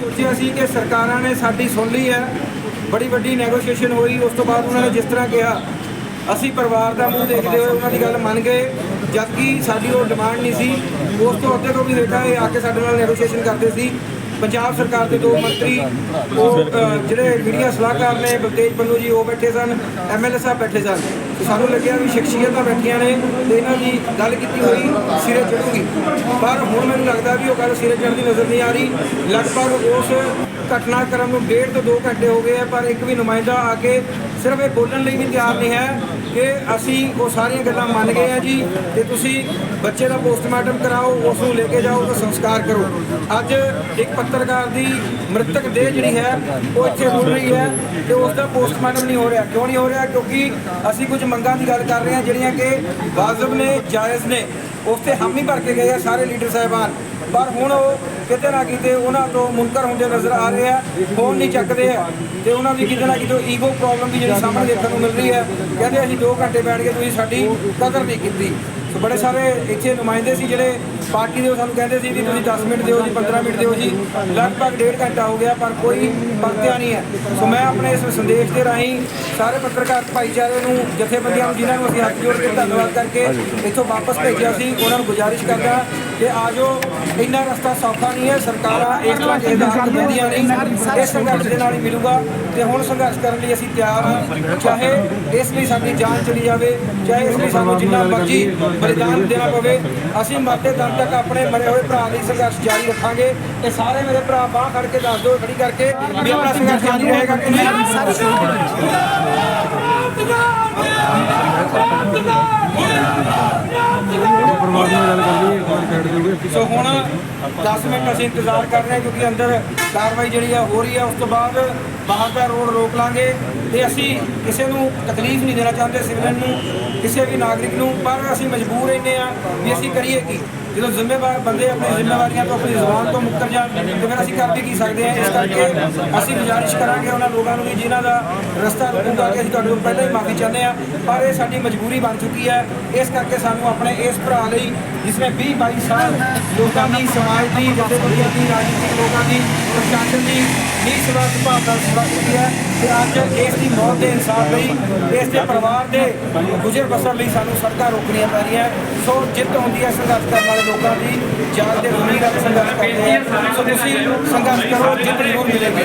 ਸੋਚਿਆ ਸੀ ਕਿ ਸਰਕਾਰਾਂ ਨੇ ਸਾਡੀ ਸੁਣ ਲਈ ਹੈ, ਬੜੀ ਵੱਡੀ ਨੈਗੋਸ਼ੀਏਸ਼ਨ ਹੋਈ, ਉਸ ਤੋਂ ਬਾਅਦ ਉਹਨਾਂ ਨੇ ਜਿਸ ਤਰ੍ਹਾਂ ਕਿਹਾ, ਅਸੀਂ ਪਰਿਵਾਰ ਦਾ ਮੂੰਹ ਦੇਖਦੇ ਹੋਏ ਉਹਨਾਂ ਦੀ ਗੱਲ ਮੰਨ ਗਏ, ਜਦਕਿ ਸਾਡੀ ਉਹ ਡਿਮਾਂਡ ਨਹੀਂ ਸੀ, ਉਸ ਤੋਂ ਅੱਗੇ ਤੋਂ ਵੀ ਹੇਠਾਂ ਇਹ ਆ ਕੇ ਸਾਡੇ ਨਾਲ ਨੈਗੋਸ਼ੀਏਸ਼ਨ ਕਰਦੇ ਸੀ। ਪੰਜਾਬ ਸਰਕਾਰ ਦੇ ਦੋ ਮੰਤਰੀ, ਉਹ ਜਿਹੜੇ ਮੀਡੀਆ ਸਲਾਹਕਾਰ ਨੇ ਬਲਤੇਜ ਪੰਨੂ ਜੀ, ਉਹ ਬੈਠੇ ਸਨ ਐਮਐਲਏ ਸਾਹਿਬ ਬੈਠੇ ਸਨ। ਤੇ ਸਾਨੂੰ ਲੱਗਿਆ ਵੀ ਸ਼ਖਸੀਅਤਾਂ ਬੈਠੀਆਂ ਨੇ ਤੇ ਇਹਨਾਂ ਦੀ ਗੱਲ ਕੀਤੀ ਹੋਈ ਸਿਰੇ ਚੜੂਗੀ ਪਰ ਹੁਣ ਮੈਨੂੰ ਲੱਗਦਾ ਵੀ ਉਹ ਗੱਲ ਸਿਰੇ ਚੜ੍ਹਦੀ ਨਜ਼ਰ ਨਹੀਂ ਆ ਰਹੀ। ਲਗਭਗ ਉਸ ਘਟਨਾਕ੍ਰਮ ਨੂੰ ਡੇਢ ਤੋਂ 2 ਘੰਟੇ ਹੋ ਗਏ ਆ, ਪਰ ਇੱਕ ਵੀ ਨੁਮਾਇੰਦਾ ਆ ਕੇ ਸਿਰਫ ਇਹ ਬੋਲਣ ਲਈ ਵੀ ਤਿਆਰ ਨਹੀਂ ਹੈ ਕਿ ਅਸੀਂ ਉਹ ਸਾਰੀਆਂ ਗੱਲਾਂ ਮੰਨ ਗਏ ਆ ਜੀ ਤੇ ਤੁਸੀਂ ਬੱਚੇ ਦਾ ਪੋਸਟਮਾਰਟਮ ਕਰਾਓ, ਉਸ ਨੂੰ ਲੈ ਕੇ ਜਾਓ ਉਹਦਾ ਸੰਸਕਾਰ ਕਰੋ। ਅੱਜ ਇੱਕ ਪੱਤਰਕਾਰ ਦੀ ਮ੍ਰਿਤਕ ਦੇਹ ਜਿਹੜੀ ਹੈ, ਉਹ ਇੱਥੇ ਹੋ ਰਹੀ ਹੈ ਤੇ ਉਸ ਦਾ ਪੋਸਟਮਾਰਟਮ ਨਹੀਂ ਹੋ ਰਿਹਾ। ਕਿਉਂ ਨਹੀਂ ਹੋ ਰਿਹਾ? ਕਿਉਂਕਿ ਅਸੀਂ ਕੁਝ ਮੰਗਾਂ ਦੀ ਗੱਲ ਕਰ ਰਹੇ ਹਾਂ, ਜਿਹੜੀਆਂ ਕਿ ਵਾਜਬ ਨੇ, ਜਾਇਜ਼ ਨੇ। ਉਸ ਤੇ ਹਾਮੀ ਭਰ ਕੇ ਗਏ ਆ ਸਾਰੇ ਲੀਡਰ ਸਾਹਿਬਾਨ। ਪਰ ਹੁਣ ਉਹ ਕਿਤੇ ਨਾ ਕਿਤੇ ਉਹਨਾਂ ਤੋਂ ਮੁਨਕਰ ਹੁੰਦੇ ਨਜ਼ਰ ਆ ਰਹੇ ਆ, ਫੋਨ ਨਹੀਂ ਚੱਕਦੇ ਆ। ਤੇ ਉਹਨਾਂ ਦੀ ਕਿਤੇ ਨਾ ਕਿਤੇ ਈਗੋ ਪ੍ਰੋਬਲਮ ਵੀ ਜਿਹੜੀ ਸਾਹਮਣੇ ਦੇਖਣ ਨੂੰ ਮਿਲ ਰਹੀ ਹੈ। ਕਹਿੰਦੇ ਅਸੀਂ 2 ਘੰਟੇ ਬੈਠ ਕੇ ਤੁਸੀਂ ਸਾਡੀ ਕਦਰ ਨਹੀਂ ਕੀਤੀ। ਬੜੇ ਸਾਰੇ ਇੱਥੇ ਨੁਮਾਇੰਦੇ ਸੀ ਜਿਹੜੇ ਪਾਰਟੀ ਦੇ ਉਹ ਸਾਨੂੰ ਕਹਿੰਦੇ ਸੀ ਵੀ ਤੁਸੀਂ 10 ਮਿੰਟ ਦਿਓ ਜੀ 15 ਮਿੰਟ ਦਿਓ ਜੀ। ਲਗਭਗ ਡੇਢ ਘੰਟਾ ਹੋ ਗਿਆ, ਪਰ ਕੋਈ ਪਰਤਿਆ ਨਹੀਂ ਹੈ। ਸੋ ਮੈਂ ਆਪਣੇ ਇਸ ਸੰਦੇਸ਼ ਦੇ ਰਾਹੀਂ ਸਾਰੇ ਪੱਤਰਕਾਰ ਭਾਈਚਾਰੇ ਨੂੰ, ਜਥੇਬੰਦੀਆਂ ਨੂੰ, ਜਿਨ੍ਹਾਂ ਨੂੰ ਅਸੀਂ ਹੱਥ ਜੋੜ ਕੇ ਧੰਨਵਾਦ ਕਰਕੇ ਇੱਥੋਂ ਵਾਪਸ ਭੇਜਿਆ ਸੀ, ਉਹਨਾਂ ਨੂੰ ਗੁਜ਼ਾਰਿਸ਼ ਕਰਦਾ ਕਿ ਆਜੋ ਇੰਨਾ ਰਸਤਾ ਸੌਖਾ ਨਹੀਂ ਹੈ ਸਰਕਾਰਾਂ ਇਸ ਤਰ੍ਹਾਂ ਦੇ ਹੱਕ ਦਿੰਦੀਆਂ ਨਹੀਂ ਇਸ ਸੰਘਰਸ਼ ਦੇ ਨਾਲ ਹੀ ਮਿਲੂਗਾ ਤੇ ਹੁਣ ਸੰਘਰਸ਼ ਕਰਨ ਲਈ ਅਸੀਂ ਤਿਆਰ ਹਾਂ ਚਾਹੇ ਇਸ ਲਈ ਸਾਡੀ ਜਾਨ ਚਲੀ ਜਾਵੇ ਚਾਹੇ ਇਸ ਲਈ ਸਾਨੂੰ ਜਿੰਨਾ ਮਰਜ਼ੀ ਬਲੀਦਾਨ ਦੇਣਾ ਪਵੇ ਅਸੀਂ ਮਰਦੇ ਦਮ ਤੱਕ ਆਪਣੇ ਮਰੇ ਹੋਏ ਭਰਾ ਲਈ ਸੰਘਰਸ਼ ਜਾਰੀ ਰੱਖਾਂਗੇ ਤੇ ਸਾਰੇ ਮੇਰੇ ਭਰਾ ਬਾਹ ਖੜ ਕੇ ਦੱਸ ਦਿਓ ਖੜੀ ਕਰਕੇ ਵੀ ਆਪਣਾ ਸੰਘਰਸ਼ ਜਾਰੀ ਰਹੇਗਾ ਕਿ ਨਹੀਂ ਪਰਿਵਾਰ ਨਾਲ ਗੱਲ ਕਰਨੀ ਹੈ ਇੱਕ ਬੈਠ ਜਾਓਗੇ ਸੋ ਹੁਣ 10 ਮਿੰਟ ਅਸੀਂ ਇੰਤਜ਼ਾਰ ਕਰ ਰਹੇ ਹਾਂ ਕਿਉਂਕਿ ਅੰਦਰ ਕਾਰਵਾਈ ਜਿਹੜੀ ਆ ਹੋ ਰਹੀ ਹੈ ਉਸ ਤੋਂ ਬਾਅਦ ਬਾਹਰ ਦਾ ਰੋਡ ਰੋਕ ਲਾਂਗੇ ਤੇ ਅਸੀਂ ਕਿਸੇ ਨੂੰ ਤਕਲੀਫ ਨਹੀਂ ਦੇਣਾ ਚਾਹੁੰਦੇ ਸਿਵਲਨ ਨੂੰ, ਕਿਸੇ ਵੀ ਨਾਗਰਿਕ ਨੂੰ, ਪਰ ਅਸੀਂ ਮਜਬੂਰ ਇੰਨੇ ਆ ਵੀ ਅਸੀਂ ਕਰੀਏ ਕੀ। ਜਦੋਂ ਜ਼ਿੰਮੇਵਾਰ ਬੰਦੇ ਆਪਣੀ ਜ਼ਿੰਮੇਵਾਰੀਆਂ ਤੋਂ ਆਪਣੀ ਜ਼ੁਬਾਨ ਤੋਂ ਮੁੱਕਰ ਜਾਣ, ਤੇ ਫਿਰ ਅਸੀਂ ਕਰ ਵੀ ਕੀ ਸਕਦੇ ਹਾਂ? ਇਸ ਕਰਕੇ ਅਸੀਂ ਗੁਜ਼ਾਰਿਸ਼ ਕਰਾਂਗੇ ਉਹਨਾਂ ਲੋਕਾਂ ਨੂੰ ਵੀ ਜਿਨ੍ਹਾਂ ਦਾ ਰਸਤਾ ਰੁਕੂਗਾ ਕਿ ਅਸੀਂ ਤੁਹਾਡੇ ਤੋਂ ਪਹਿਲਾਂ ਹੀ ਮਾਫੀ ਚਾਹੁੰਦੇ ਹਾਂ। ਪਰ ਇਹ ਸਾਡੀ ਮਜਬੂਰੀ ਬਣ ਚੁੱਕੀ ਹੈ। ਇਸ ਕਰਕੇ ਸਾਨੂੰ ਆਪਣੇ ਇਸ ਭਰਾ ਲਈ ਜਿਸਨੇ 20 22 ਸਾਲ ਲੋਕਾਂ ਦੀ, ਸਮਾਜ ਦੀ, ਜਥੇਬੰਦੀਆਂ ਦੀ, ਰਾਜਨੀਤਿਕ ਲੋਕਾਂ ਦੀ, ਪ੍ਰਸ਼ਾਸਨ ਦੀ ਨੀ ਸੇਵਾ ਸੁਭਾਅ ਨਾਲ ਸੇਵਾ ਕੀਤੀ ਹੈ ਤੇ ਅੱਜ ਇਸ ਦੀ ਮੌਤ ਦੇ ਇਨਸਾਫ ਲਈ, ਇਸ ਦੇ ਪਰਿਵਾਰ ਦੇ ਗੁਜ਼ਰ ਬਸਰ ਲਈ ਸਾਨੂੰ ਸੜਕਾਂ ਰੋਕਣੀਆਂ ਪੈ ਰਹੀਆਂ ਸੋ ਜਿੱਤ ਹੁੰਦੀ ਹੈ ਸੰਘਰਸ਼ ਕਰਨ ਵਾਲੇ ਲੋਕਾਂ ਦੀ ਜਾਨ ਦੇ ਜ਼ਮੀਨ ਦਾ ਸੰਘਰਸ਼ ਕਰਦੇ ਆ। ਸੋ ਤੁਸੀਂ ਸੰਘਰਸ਼ ਕਰੋ, ਜਿੱਤ ਜ਼ਰੂਰ ਮਿਲੇਗੀ।